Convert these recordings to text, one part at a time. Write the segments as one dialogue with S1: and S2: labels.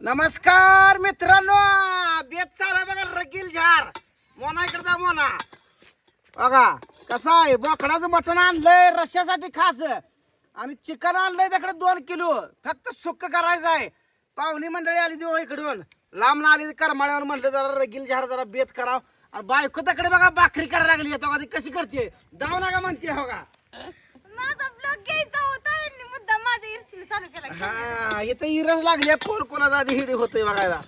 S1: नमस्कार मित्रांनो बेत चाला बघा रगील झार. मोना इकडे जा मोना. बघा कसं आहे? बोकडाचं मटण आणलंय रश्यासाठी खास. आणि चिकन आणलंय तिकडे दोन किलो. फक्त सुक्क करायचं आहे. पाहुणी मंडळी आली देऊ हो इकडून. लांब ना आली करमाळ्यावर म्हणलं जरा रगील झार जरा बेत कराव. आणि बायको तिकडे बघा भाकरी करायला लागली. येतो का ती? कशी करते? जाऊ नका म्हणते हो का?
S2: माझा ब्लॉग घ्यायचा होता. माझ्या ईर्षीने चालू केला
S1: हा इथं इरस लागली कोण कोणाचा आधी हिडी होतोय बघायला.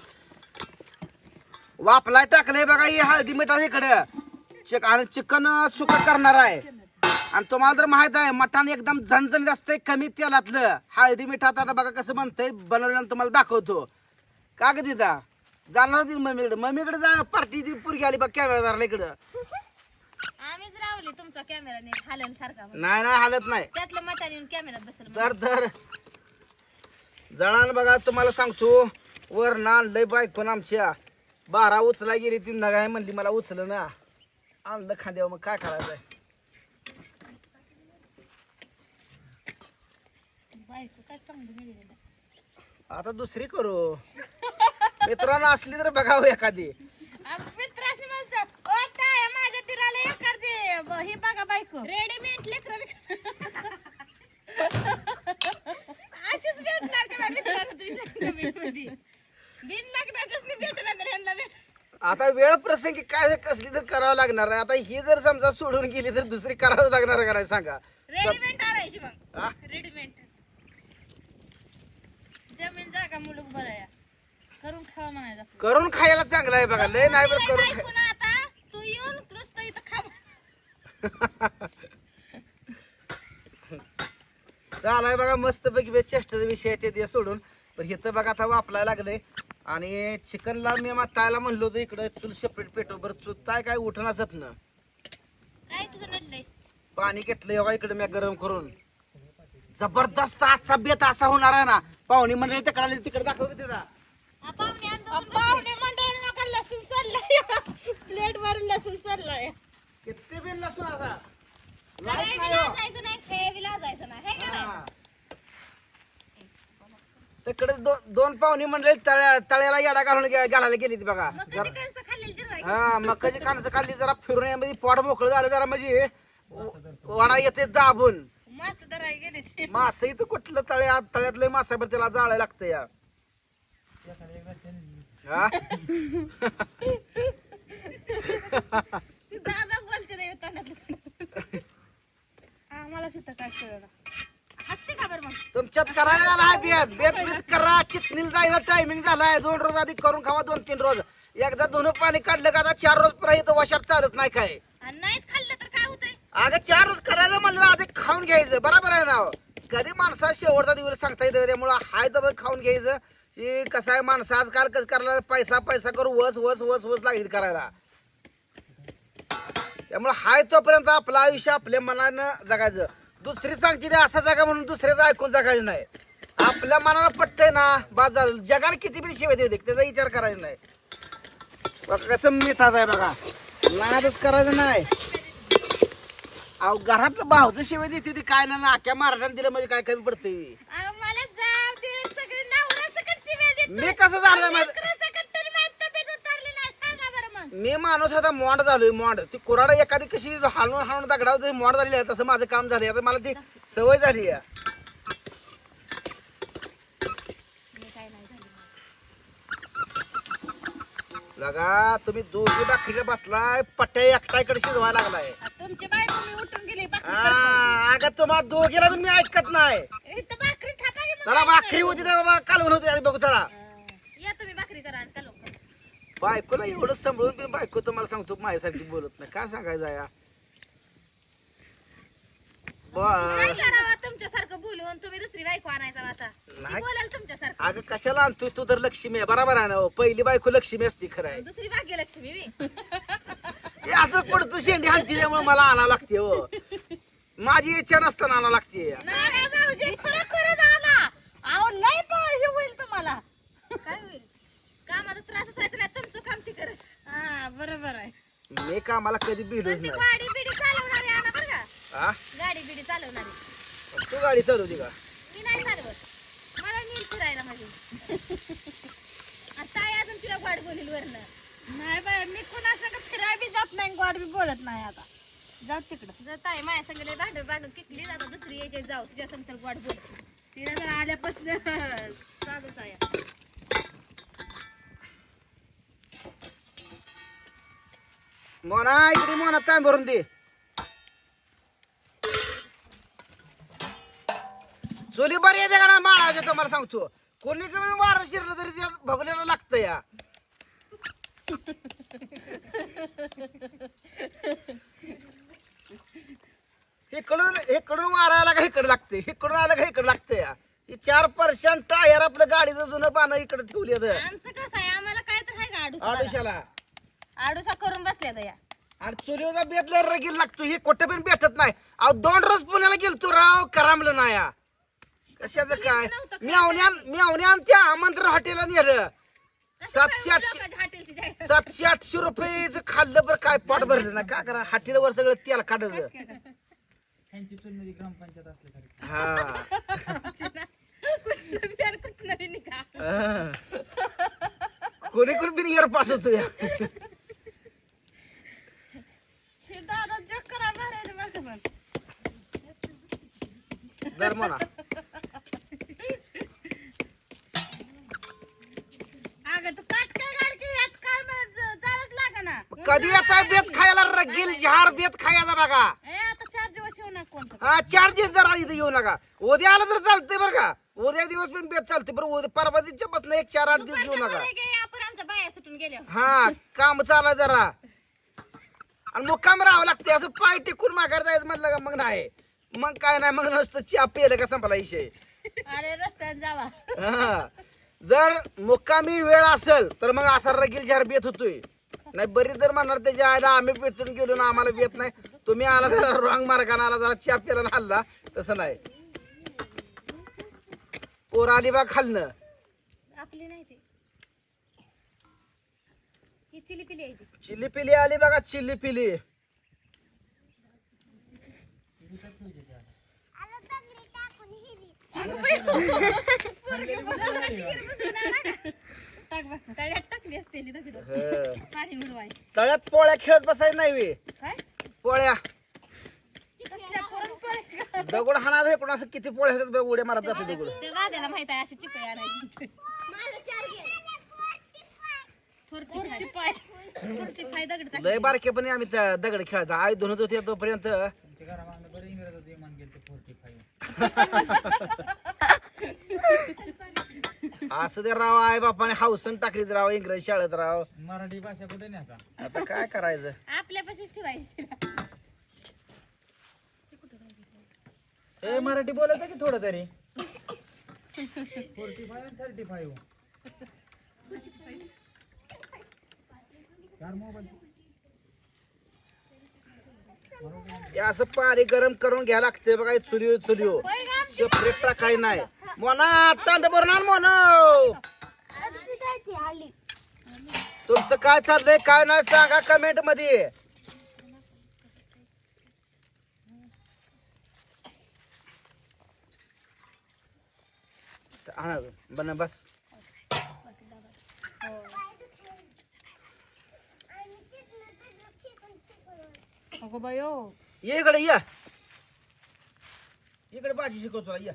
S1: वापला टाकलंय बघा ही हळदी मिठाचं इकडं. चिक आणि चिकन सुक करणार आहे. आणि तुम्हाला तर माहीत आहे मटण एकदम झणझणीत असतंय कमी तेलातलं. हळदी मिठात आता बघा कसं बनतंय बनवल्यानं तुम्हाला दाखवतो. का ग तिथं? जाणार होती मम्मीकडे? मम्मीकडे जा पार्टी ती पुरगी आली बघ कॅमेराला इकडं.
S2: आम्हीच लावली तुमचा कॅमेरा नीट हालन सारखा म्हणून.
S1: नाही नाही हालत नाही.
S2: त्यातलं मताने येऊन कॅमेरात बसल
S1: तर तर. जळान बघा तुम्हाला सांगतो वर ना लय बाईक पण आमच्या. बारा उचला गेली ती नगाय म्हणली मला उचल ना. आणलं खांद्यावर मग काय करायचंय?
S2: बायको काय चांगली मिळेल
S1: आता दुसरी करू. मित्रांनो असली तर बघावं एखादी
S2: मित्राशी म्हणतो ओ ताया माझ्या तिराला एक करते ब- हे बघा बायको. रेडीमेड लेकर अशीच भेटणार का मित्रांनो बिन लग्नाचंच नाही भेटणार तर ह्यांना भेट
S1: आता वेळ प्रसंगी काय कसली तर करावं लागणार आहे. आता ही जर समजा सोडून गेली तर दुसरी करावं लागणार आहे करायला सांगा.
S2: रेडीमेड आणायची मग.
S1: हा?
S2: रेडीमेड जमीन जागा मुलूक बरं करून खावा म्हणायचं.
S1: करून खायला चांगलं आहे बघा. लय नाही बरं करून
S2: ना आता तू येऊन नुसतं इथं खा
S1: चालाय बघा मस्त पैकी चेष्टाचा विषय आहे ते सोडून. पण इथं बघा आता वापरायला लागले आणि चिकनला मी तायला म्हणलो होतो इकडं चूल सेपरेट पेटो बरं चूल ताय काय उठण असत ना.
S2: काय तुझं नडलंय?
S1: पाणी घेतलं बघा इकडे मी गरम करून. जबरदस्त आजचा बेत असा होणार आहे ना. पाहुणी म्हणजे तिकडे तिकडे दाखव की तिथं
S2: पाहुणे मंडळ लसूण सोडलाय प्लेट वर लसूण सोडलाय
S1: किती बिल आता?
S2: नाही नाही. हे का नाही?
S1: हा. तिकडे दो- दोन पाहुणी मंडळी तळ्या तळ्याला येडा घालून गे- घालायला गेली ती बघा.
S2: मग कधी कंस खाल्लेलं जिरवाय
S1: हा मकाची कणसं खाल्ली जरा फिरून म्हणजे पोट मोकळं झालं जरा म्हणजे वडा येते दाबून.
S2: मास धराय गेले ते.
S1: मास इथं कुठलं तळ्यात तळ्यातलं मासाभर त्याला जाळायला लागतं या. हा?
S2: ती दादा आम्हाला सुद्धा काय कळलं. हसते का बरं मग?
S1: तुमच्यात करायला नाही बेत बेत बेत करा चिचणीला जायचं टायमिंग झालाय. दोन रोज आधी करून खावा दोन तीन रोज. एकदा दोन पाणी काढलं का आता चार रोज पर्यंत वशात चालत नाही काय.
S2: आणि नाहीच खाल्लं तर काय होतंय?
S1: अगं चार रोज करायचं म्हणलं आधी खाऊन घ्यायचं. बरोबर आहे ना कधी माणसा शेवटचा दिवस सांगता येतं त्यामुळं हाय तर खाऊन घ्यायचं. की कसं आहे माणसं आजकाल कसं करायला पैसा पैसा करू वस वस वस वस लागेल करायला. त्यामुळे हाय तोपर्यंत आपलं आयुष्य आपल्या मनानं जगायचं. दुसरी सांगते ते असं जगा म्हणून दुसऱ्याचं ऐकून जगायचं नाही. आपल्या मनाला पटतंय ना झालं जगाने किती बी शिवाय देऊ दे त्याचा विचार करायचा नाही. बघा कसं मिठाचं आहे बघा. नादच करायचं नाही. अहो घरातलं भावचं शिवाय देते ती काय ना आख्या महाराजांनी दिलं म्हणजे काय कमी पडते
S2: अहो, मला जाव ते सगळे नवरा सकट शिव्या देतो
S1: मी कसं झालं माहीत मी माणूस आता मॉड झालोय मॉड. ती कुराडा एखादी कशी हालून हालून दगडाव मॉड झालेली आहे तसं माझं काम झालंय. आता मला ती सवय झाली आहे.
S2: झालं
S1: लगा तुम्ही दोघी बाकीला बसलाय पट्ट्या एकट्याकडे शिजवायला लागलाय.
S2: आ, तुमची बायको मी उठून गेली भाकरी
S1: आ, अगं तुम्हाला दोघीला मी ऐकत नाही.
S2: इथं भाकरी थापा की मग
S1: चला
S2: काय
S1: भाकरी होती तेव्हा बा कालवण होती बघू चला.
S2: करू? या तुम्ही भाकरी करा आणि का लोक
S1: बायकोला एवढं सांभाळून पण बायको तुम्हाला सांगतो माझ्यासारखी बोलत नाही. काय सांगायचं या?
S2: काय
S1: ब-
S2: करावं तुमच्यासारखं बोलून तुम्ही दुसरी बायको आणायचा आता. ती
S1: नाही.
S2: बोलाल तुमच्यासारखं.
S1: अगं कशाला आणतो? तू तर लक्ष्मी आहे. बरोबर आहे ना हो. पहिली बायको लक्ष्मी असती खरं आहे.
S2: दुसरी भाग्यलक्ष्मी मी
S1: हे असं पडतं शेंडी हाणती त्यामुळे मला आणावं लागते हो. माझी इच्छा नसताना आणावं लागते
S2: नाही भाऊजी खरं अहो लय हे होईल तुम्हाला. काय होईल? कामाचा त्रासच व्हायचा नाही तुमचं काम ती कर हा बरोबर आहे.
S1: मी कामाला कधी
S2: ती
S1: नाही.
S2: गाडी बिडी चालवणारी आणा बरं का?
S1: हा
S2: गाडी बिडी चालवणारी.
S1: तू गाडी चालवली का?
S2: मी नाही चालवत. मला नील फिरायला माझी. बोलील वरनं.
S3: नाही बाय मी कुणासंग फिराय बी जात नाही गोड बी बोलत नाही आता. जात तिकडं.
S2: जर ताई माझ्या संग लय भांडण भांडून किकली आता दुसरी यायची जाऊ. तुझ्या संग तर गोड बोल. तिला तर आल्यापासून. चालूच आहे.
S1: मोना इकडे मोना तांब भरून दे. चोली बरी येते का ना माळाचे तुम्हाला सांगतो. कोणी कमी वारं शिरलं तरी त्या भगलेलं लागतं या. इकडून इकडून वारा आला का इकडे लागते इकडून आलं का इकडे लागतं या. ही चार पर्सेंट टायर आपलं गाडीचं जुनं पानं इकडे ठेवली
S2: आमचं कसं आहे आम्हाला काय तर आहे
S1: आडुशाला
S2: आडूसा करून बसल्या तर या
S1: आणि सूर्योदय बेतला रगील लागतो हे कुठे पण भेटत नाही. अहो दोन रोज पुण्याला गेलतो राव करामलं नाही या. कशाचं काय? म्यावण्यान म्यावण्यान त्या आमंत्रण हॉटेलला नेलं. सातशे आठशे
S2: लोकांच्या हॉटेलची जाहिरात
S1: सातशे आठशे रुपयेच खाल्लं बरं काय पोट भरलं ना काय करा हॉटेलवर सगळं तेल काढायचं.
S4: त्यांची चुनमध्ये ग्रामपंचायत असली तरी.
S1: हा.
S2: कुठलं बी आणि कुठलं बी निघा.
S1: हा. कोणी कोणी बिन इयर पास होतो या
S3: हे दादा जग करा मारायचं बरं का
S1: दर म्हणा.
S3: अगं तू काट काय काढ की यात काय मग जायलाच लागा ना.
S1: कधी येताय बेत खायला रगील जहार बेत खायचा बघा.
S3: ए आता चार दिवस येऊ ना कोणतं.
S1: हा चार दिवस जरा इथं येऊ नका. उद्या आलं तर चालतंय बरं का. उद्या दिवस पण बेत चालते बरं उद्या परवा दिवच्या पासून एक चार आठ दिवस येऊ नका.
S2: आपण आमच्या बाया सुटून गेल्या.
S1: हा काम चालू जरा. आणि मुक्काम राहावं लागते असं पाय टिकून माघार जायचं म्हणलं का मग नाही. मग काय नाही मग नसतं चहा पेलं का संपला विषय?
S2: अरे रस्त्यात जावा.
S1: हा. जर मुक्कामी वेळ असेल तर मग असा रगील झार बेत होतोय. नाही बरी जर म्हणणार त्याच्या आईला आम्ही पेटून गेलो ना आम्हाला बेत नाही. तुम्ही आला जरा रॉंग मार्गाने आला जरा चहा पेला हल्ला. तसं नाही. पोर आली बा खाल्लं
S2: आपली नाही ते. ही चिली पिली आहे ती.
S1: चिल्ली पिली आली बघा चिल्ली पिली
S2: तळ्यात
S1: हं. पोळ्या खेळत बसायचं नाही वे
S2: काय?
S1: पोळ्या? दगड हाणायचं इकडून असं किती पोळ्या होतात बघ, उड्या मारत जाते दगड.
S2: त्या दाद्याला माहीत आहे अशी चिकई आणायची. फोर्टी फाय फोर्टी फाय दगड टाकली.
S1: लय बारकेपणी आम्ही दगड खेळत आई धुनत होते तोपर्यंत
S4: ते घरामागनं बरं इंग्रजात विमान गेलं ते फोर्टी फाईव्ह
S1: असं ते राव आई बापाने हाऊसन टाकली राव इंग्रजी शाळेत राव.
S4: मराठी भाषा कुठे नाही आता?
S1: आता काय करायचं?
S2: आपल्यापाशीच ठेवायची
S4: ए मराठी बोलत की थोडं तरी? फोर्टी फाईव्ह थर्टी फाईव्ह चार मोबाईल.
S1: हे असं पाणी गरम करून घ्यायला लागते बघा चुरीओ चुरीओ सेपरेट टाकाय नाही. मोना तांड भरून आण तुमचं काय चाललंय काय नाही सांगा कमेंटमध्ये बस.
S3: अगो बायो.
S1: ये इकडे या. इकडे भाजी तुला या.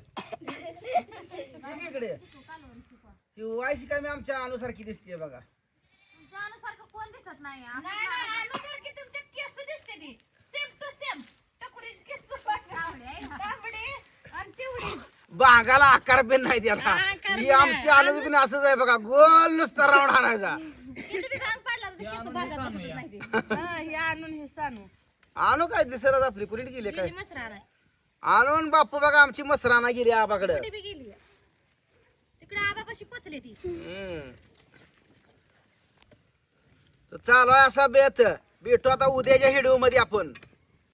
S1: ये इकडे. ती वायशी काय मी आमच्या अनुसारखी दिसते बघा.
S2: सारखं कोण दिसत नाही
S3: नाही नाही अनुसारखी तुमच्या केस दिसते ती. सेम टू सेम टकुरीची केस तांबडी आणि तेवढी
S1: बागाला आकार पण नाही त्याला
S3: आकार
S1: ही
S3: बी
S1: आमची आलोच पण असंच आहे बघा. गोल नुसता राऊंड आणायचा.
S2: किती बी घाण पडला तर केस बाजार बसतच नाही ते.
S3: हा हे आणून हे सांगू
S1: आणू काय दिसत आपली कुठे गेली काय?
S2: गेली
S1: आणून बापू बघा आमची मसराना गेली आबाकडं.
S2: कुठे बी गेली. तिकडे आबापाशी पोचली ती.
S1: चालू आहे असा बेत. भेटू आता उद्याच्या हिडिओ मध्ये आपण.